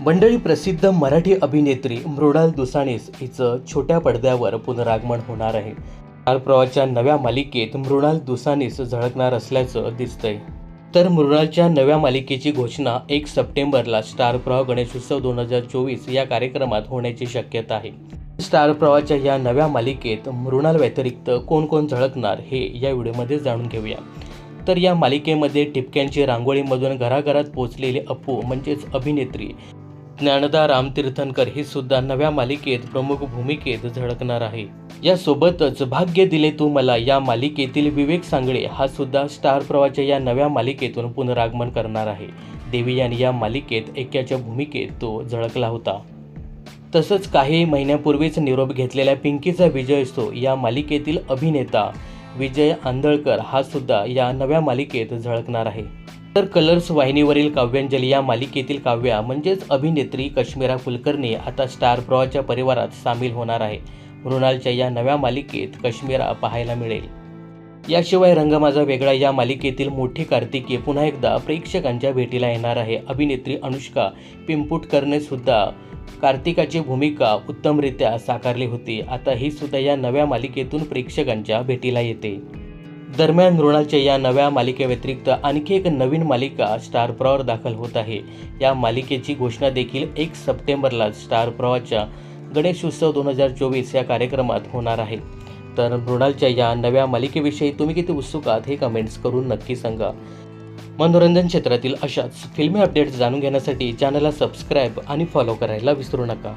मंडळी प्रसिद्ध मराठी अभिनेत्री मृणाल दुसाणीस हिचं छोट्या पडद्यावर पुनरागमन होणार आहे. स्टार नव्या मालिकेत मृणाल दुसाणीस झळकणार असल्याचं दिसतंय. तर मृणालच्या नव्या मालिकेची घोषणा एक सप्टेंबरला स्टार प्रवाह गणेशोत्सव दोन हजार चोवीस या कार्यक्रमात होण्याची शक्यता आहे. स्टार प्रवाहाच्या या नव्या मालिकेत मृणाल व्यतिरिक्त कोण कोण झळकणार हे या व्हिडिओमध्ये जाणून घेऊया. तर या मालिकेमध्ये टिपक्यांची रांगोळीमधून घराघरात पोचलेली अप्पू म्हणजेच अभिनेत्री ज्ञानदा रामतीर्थनकर हे सुद्धा नव्या मालिकेत प्रमुख भूमिकेत झळकणार आहे. यासोबतच भाग्य दिले तू मला या मालिकेतील विवेक सांगळे हा सुद्धा स्टार प्रवाहाच्या या नव्या मालिकेतून पुनरागमन करणार आहे. देवी यांनी या मालिकेत एक्याच्या भूमिकेत तो झळकला होता. तसंच काही महिन्यापूर्वीच निरोप घेतलेल्या पिंकीचा विजय असतो या मालिकेतील अभिनेता विजय आंधळकर हा सुद्धा या नव्या मालिकेत झळकणार आहे. तर कलर्स वाहिनीवरील काव्यांजली या मालिकेतील काव्या म्हणजेच अभिनेत्री कश्मीरा कुलकर्णी आता स्टार प्रवाहाच्या परिवारात सामील होणार आहे. मृणालच्या या नव्या मालिकेत कश्मीरा पाहायला मिळेल. याशिवाय रंग माझा वेगळा या मालिकेतील मोठी कार्तिकी पुन्हा एकदा प्रेक्षकांच्या भेटीला येणार आहे. अभिनेत्री अनुष्का पिंपुटकरने सुद्धा कार्तिकाची भूमिका उत्तमरित्या साकारली होती. आता ही सुद्धा या नव्या मालिकेतून प्रेक्षकांच्या भेटीला येते. दरम्यान मृणालच्या या नव्या मालिकेव्यतिरिक्त आणखी एक नवीन मालिका स्टार प्रवाहवर दाखल होत आहे. या मालिकेची घोषणा देखील एक सप्टेंबरला स्टार प्रवाच्या गणेशोत्सव दोन हजार चोवीस या कार्यक्रमात होणार आहे. तर मृणालच्या या नव्या मालिकेविषयी तुम्ही किती उत्सुक आहात हे कमेंट्स करून नक्की सांगा. मनोरंजन क्षेत्रातील अशाच फिल्मी अपडेट्स जाणून घेण्यासाठी चॅनलला सबस्क्राईब आणि फॉलो करायला विसरू नका.